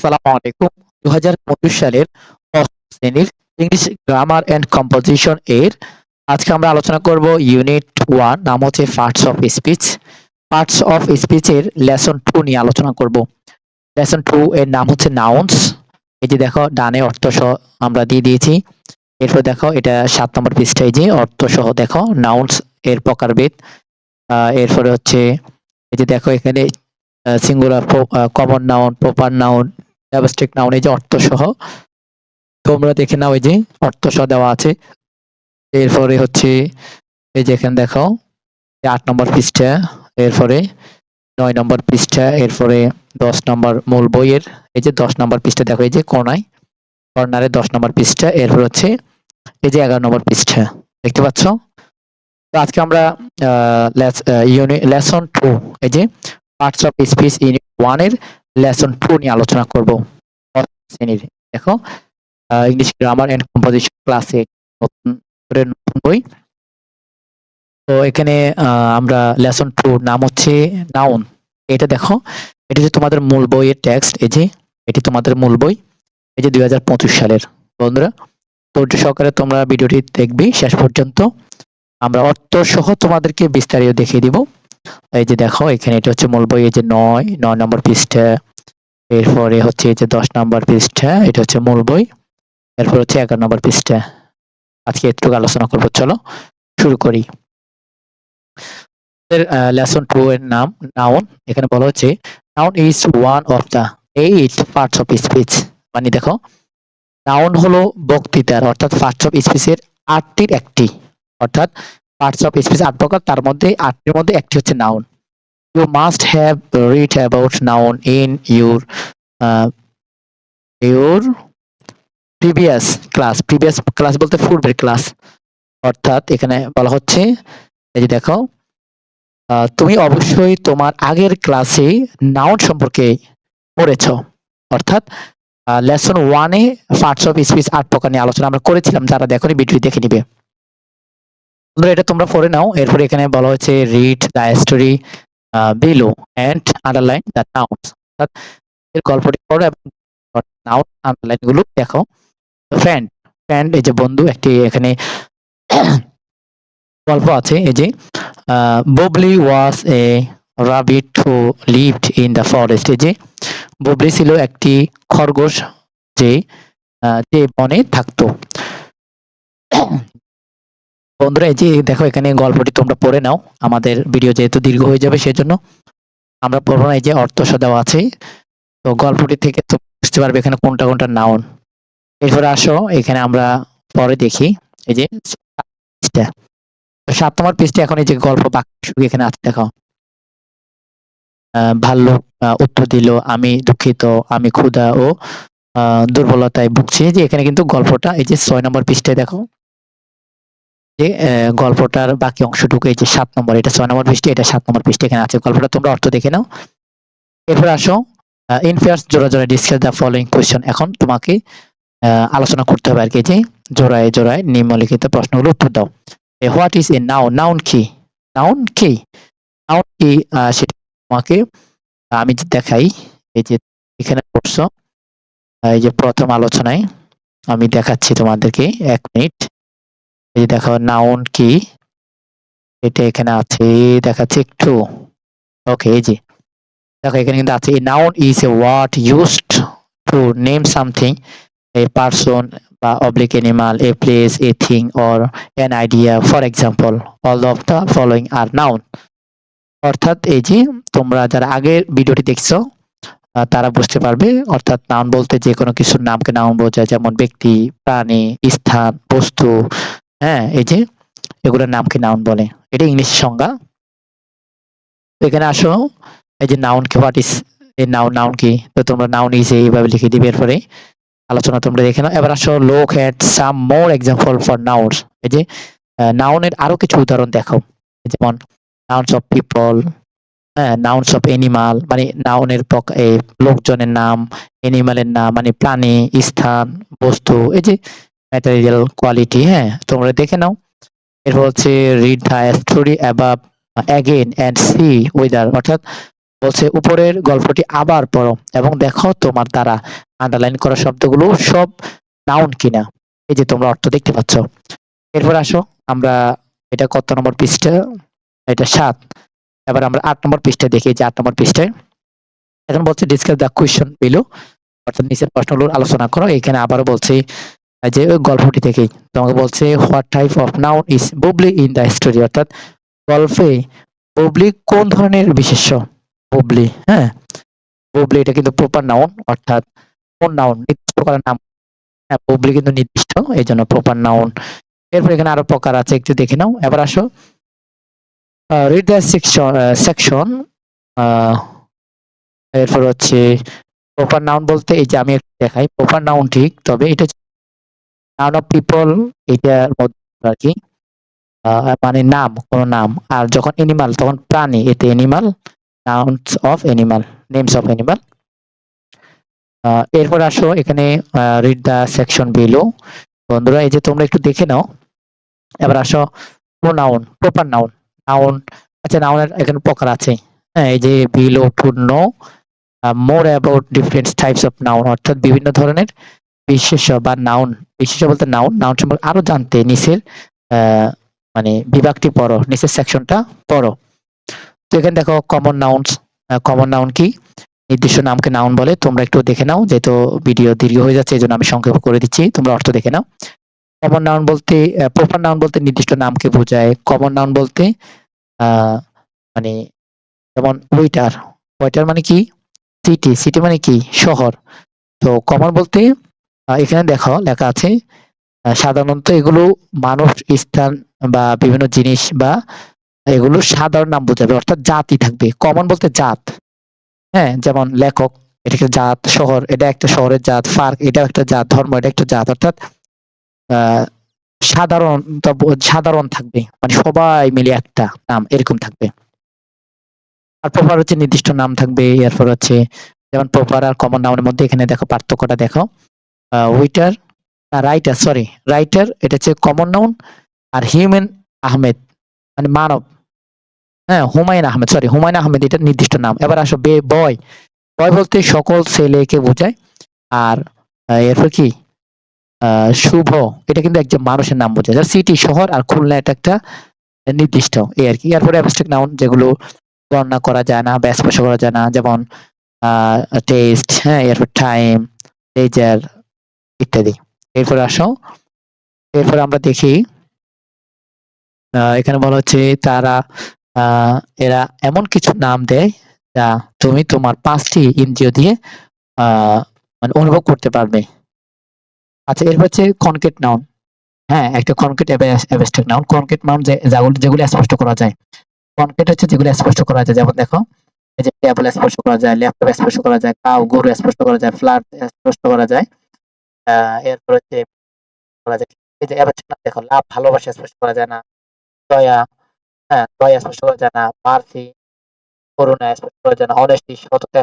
আসসালামু আলাইকুম দু হাজার পঁচিশ সালের শ্রেণির ইংলিশ গ্রামার অ্যান্ড কম্পোজিশন এর আজকে আমরা আলোচনা করব ইউনিট ওয়ান নাম হচ্ছে parts of speech parts of স্পিচের lesson two নিয়ে আলোচনা করব। লেসন টু এর নাম হচ্ছে নাউন্স এই যে দেখো, ডানে অর্থ সহ আমরা দিয়ে দিয়েছি। এরপর দেখো, এটা সাত নম্বর পৃষ্ঠায় যে অর্থ সহ দেখো নাউন্স এর প্রকারভেদ। এরপরে হচ্ছে, এই যে দেখো এখানে singular common noun proper noun abstract noun এই যে অর্থ সহ। তোমরা দেখে নাও এই যে অর্থ সহ দেওয়া আছে। এরপরে হচ্ছে, এই যে এখানে দেখো এই আট নম্বর পৃষ্ঠা, এরপরে নয় নম্বর পৃষ্ঠা, এরপরে দশ নম্বর মূল বইয়ের, এই যে দশ নম্বর পৃষ্ঠা দেখো, এই যে কোনায়, কর্নারে দশ নম্বর পৃষ্ঠা, এরপর হচ্ছে এই যে এগারো নম্বর পৃষ্ঠা, দেখতে পাচ্ছ? তো আজকে আমরা লেসন টু, এই যে পার্টস অফ স্পিচ ইউনিট ওয়ানের লেসন টু নিয়ে আলোচনা করব। শ্রেণির, দেখো ইংলিশ গ্রামার এন্ড কম্পোজিশন ক্লাসে নতুন করে নতুন বই। তো এখানে আমরা লেসন টু নাম হচ্ছে নাউন এটা দেখো, এটি হচ্ছে তোমাদের মূল বইয়ের টেক্সট এই যে, এটি তোমাদের মূল বই, এই যে দুই হাজার পঁচিশ সালের, বন্ধুরা। ধৈর্য সহকারে তোমরা ভিডিওটি দেখবি, শেষ পর্যন্ত। আমরা অর্থ সহ তোমাদেরকে বিস্তারিত দেখিয়ে দিব। এই যে দেখো, এখানে এটা হচ্ছে মূল বই, এই যে নয় নয় নম্বর পৃষ্ঠা। এরপরে হচ্ছে এই যে দশ নম্বর পৃষ্ঠা, এটা হচ্ছে মূল বই। এরপর হচ্ছে এগারো নম্বর পৃষ্ঠা। আজকে একটু আলোচনা করব, চলো শুরু করি। লেসন টু এর নাম নাউন এখানে বলা হচ্ছে noun is one of the eight parts of speech মানে দেখো নাউন হলো বক্তৃতার, অর্থাৎ পার্টস অফ স্পিচের আটটির একটি। অর্থাৎ পার্টস অফ স্পিচ আট প্রকার তার মধ্যে আটটির মধ্যে একটি হচ্ছে noun you must have read about noun in your your previous class. Previous class বলতে পূর্বের ক্লাস অর্থাৎ এখানে বলা হচ্ছে, এই যে দেখো তুমি অবশ্যই তোমার আগের ক্লাসে নাউন সম্পর্কে পড়েছ। অর্থাৎ লেসন ওয়ানে পার্টস অফ স্পিচ আট প্রকার নিয়ে আলোচনা আমরা করেছিলাম, যারা দেখো ভিডিও দেখে নিবে। বন্ধুরা, এটা তোমরা পড়ে নাও। এরপরে এখানে বলা হচ্ছে read the story below and underline the nouns অর্থাৎ এর গল্পটি পড়ো এবং নাউন আন্ডারলাইনগুলো দেখো। ফ্রেন্ড ফ্রেন্ড এই যে বন্ধু একটি এখানে গল্প আছে। এই যে Bubbly was a rabbit who lived in the forest এই যে ববলি ছিল একটি খরগোশ যে যে বনে থাকতো। বন্ধুরা, এই যে দেখো এখানে গল্পটি তোমরা পড়ে নাও। আমাদের ভিডিও যেহেতু দীর্ঘ হয়ে যাবে, সেজন্য আমরা পড়ব না, এই যে অর্থ সহ দেওয়া আছে। তো গল্পটি থেকে তো বুঝতে পারবে এখানে কোনটা কোনটা নাউন এরপরে আসো, এখানে আমরা পরে দেখি। এই যে সাত নম্বর পৃষ্ঠে এখন এই যে গল্প বাক্য এখানে আছে, দেখো। ভাল্লুক উত্তর দিল, আমি দুঃখিত, আমি ক্ষুধা ও দুর্বলতায় ভুগছি। যে এখানে কিন্তু গল্পটা, এই যে ছয় নম্বর পৃষ্ঠায় দেখো। যে গল্পটার বাকি অংশটুকু এই যে সাত নম্বর, এটা ছয় নম্বর পৃষ্ঠা, এটা সাত নম্বর পৃষ্ঠা এখানে আছে। গল্পটা তোমরা অর্থ দেখে নাও। এরপর আসো ইনফেয়ার্স জোড়া জোড়া ডিসকাস দ্য ফলোইং কোয়েশ্চন এখন তোমাকে আলোচনা করতে হবে আর কি, যে জোড়ায় জোড়ায় নিম্নলিখিত প্রশ্নগুলো উত্তর দাও। What is a noun noun কি? নাউন কি? নাউন কি? সেটা তোমাকে আমি দেখাই, এই যে এখানে পড়ছো এই যে প্রথম আলোচনায় আমি দেখাচ্ছি তোমাদেরকে, এক মিনিট। এই দেখো নাউন কি? এটা এখানে আছে, দেখাচ্ছি একটু। ওকে এই যে। দেখো, এখানে কিন্তু আছে noun is a word used to name something a person বা oblique animal a place a thing or an idea for example all of the following are noun অর্থাৎ এই যে তোমরা যারা আগের ভিডিওটি দেখছ তারা বুঝতে পারবে, অর্থাৎ নাউন বলতে যে কোনো কিছুর নামকে নাউন বোঝায়, যেমন ব্যক্তি, প্রাণী, স্থান, বস্তু হ্যাঁ এই যে এগুলোর নামকে নাউন বলে? এটা ইংলিশ সংজ্ঞা। এখানে আসো, এই যে নাউন কি হোয়াট ইজ এই নাউন নাউন কি? তো তোমরা নাউন ইজ এইভাবে লিখে দিবে এরপরে আলোচনা তোমরা দেখে নাও। এবার আসো look at some more example for nouns এই যে নাউনের আরও কিছু উদাহরণ দেখো যেমন নাউন্স অফ পিপল হ্যাঁ নাউন্স অফ এনিমাল মানে নাউনের লোকজনের নাম এনিমালের নাম মানে প্রাণী, স্থান, বস্তু, এই যে ম্যাটেরিয়াল কোয়ালিটি হ্যাঁ তোমরা দেখে নাও। এরপর হচ্ছে read the story above again and see whether অর্থাৎ বলছে উপরের গল্পটি আবার পড়ো এবং দেখো তোমার দ্বারা আন্ডারলাইন করা শব্দগুলো সব নাউন কিনা। এই যে তোমরা অর্থ দেখতে পাচ্ছ। এরপর আসো, আমরা এটা কত নম্বর পৃষ্ঠা? এটা সাত। এবার আমরা আট নম্বর পৃষ্ঠায় দেখি যে আট নম্বর পৃষ্ঠায়। এখন বলছে ডিসকাস দ্য কোয়েশ্চন বিলো অর্থাৎ নিচের প্রশ্নগুলো আলোচনা করো, এখানে আবারও বলছে যে ওই গল্পটি থেকেই তোমাকে বলছে what type of noun is Bubbly in the story অর্থাৎ গল্পে বুবলি কোন ধরনের বিশেষ্য? বুবলি হ্যাঁ? বুবলি এটা কিন্তু প্রপার নাউন অর্থাৎ কোন নাউন নির্দিষ্ট করার নাম। হ্যাঁ বুবলি কিন্তু নির্দিষ্ট এই জন্য প্রপার নাউন এরপর এখানে আরও প্রকার আছে, একটু দেখে নাও। এবার আসো। রিড দ্য সেকশন সেকশন এরপর হচ্ছে প্রপার নাউন বলতে এই যে আমি একটু দেখাই প্রপার নাউন ঠিক, তবে এটা নাউন অফ পিপল এটার মধ্যে আর কি মানে নাম, কোন নাম। আর যখন এনিমাল তখন প্রাণী, এতে animal nouns of animal names of animal এরপর আসো এখানে রিড দ্য সেকশন বিলো বন্ধুরা, এই যে তোমরা একটু দেখে নাও। এবার আসো প্রোনাউন প্রপার নাউন নাউন আচ্ছা নাউনের এখানে প্রকার আছে। হ্যাঁ এই যে below know more about different types of noun অর্থাৎ বিভিন্ন ধরনের বিশেষ বা নাউন বিশেষ বলতে নাউন নাউন সম্পর্কে আরও জানতে নিচের মানে বিভাগটি পড়ো, নিচের সেকশনটা পড়ো। তো এখানে দেখো কমন নাউন্স কমন নাউন কি? নির্দিষ্ট নামকে নাউন বলে, তোমরা একটু দেখে নাও, যেহেতু ভিডিও দীর্ঘ হয়ে যাচ্ছে এই জন্য আমি সংক্ষেপ করে দিচ্ছি, তোমরা অর্থ দেখে নাও। কমন নাউন বলতে প্রপার নাউন বলতে নির্দিষ্ট নামকে বোঝায় কমন নাউন বলতে মানে যেমন ওয়েটার ওয়েটার মানে কি? সিটি সিটি মানে কি? শহর। তো কমন বলতে এখানে দেখো লেখা আছে সাধারণত এগুলো মানুষ স্থান বা বিভিন্ন জিনিস বা এগুলো সাধারণ নাম বোঝাবে, অর্থাৎ জাতি থাকবে কমন বলতে জাত। হ্যাঁ যেমন লেখক, এটা একটা জাত, শহর, এটা একটা শহরের জাত, পার্ক এটা একটা জাত, ধর্ম, এটা একটা জাত, অর্থাৎ সাধারণ সাধারণ থাকবে মানে সবাই মিলে একটা নাম এরকম থাকবে। আর প্রপার হচ্ছে নির্দিষ্ট নাম থাকবে, এরপর হচ্ছে, যেমন প্রপার আর কমন নামের মধ্যে এখানে দেখো পার্থক্যটা দেখো। ওয়েটার রাইটার সরি রাইটার এটা হচ্ছে কমন নাউন আর হিউম্যান আহমেদ মানে মানব হ্যাঁ হুমায়ুন আহমেদ সরি হুমায়ুন আহমেদ, এটা নির্দিষ্ট নাম। এবার আসো, বে বয় বয় বলতে সকল ছেলেকে বোঝায়, আর এরপর কি? শুভ, এটা কিন্তু একজন মানুষের নাম বোঝায়। যার সিটি শহর আর খুলনা, এটা একটা নির্দিষ্ট, এই আর কি। এরপরে অ্যাবস্ট্রাক্ট নাউন যেগুলো বর্ণনা করা যায় না বা স্পর্শ করা যায় না, যেমন টেস্ট হ্যাঁ এরপর টাইম লেজার ইত্যাদি। এরপর আসো। এরপর আমরা দেখি এখানে বলা হচ্ছে তারা এরা এমন কিছু নাম দেয় যা তুমি তোমার পাঁচটি ইন্দ্রিয় দিয়ে মানে অনুভব করতে পারবে। আচ্ছা এরপর হচ্ছে কনক্রিট নাউন হ্যাঁ একটা concrete abstract noun concrete noun যেগুলো যেগুলো স্পষ্ট করা যায়। কনক্রিট হচ্ছে যেগুলো স্পষ্ট করা যায়। যেমন দেখো, এই যে টেবল স্পষ্ট করা যায় ল্যাপটপ স্পষ্ট করা যায় কাউ গরু স্পষ্ট করা যায় ফ্ল্যাট স্পষ্ট করা যায়। এরপর হচ্ছে বলা যায় এই যে দেখো লাভ, ভালোবাসা স্পষ্ট করা যায় না, দয়া হ্যাঁ দয়া স্পষ্ট করা যায় না মার্সি করুণা স্পষ্ট করা যায় না অনেস্টি সততা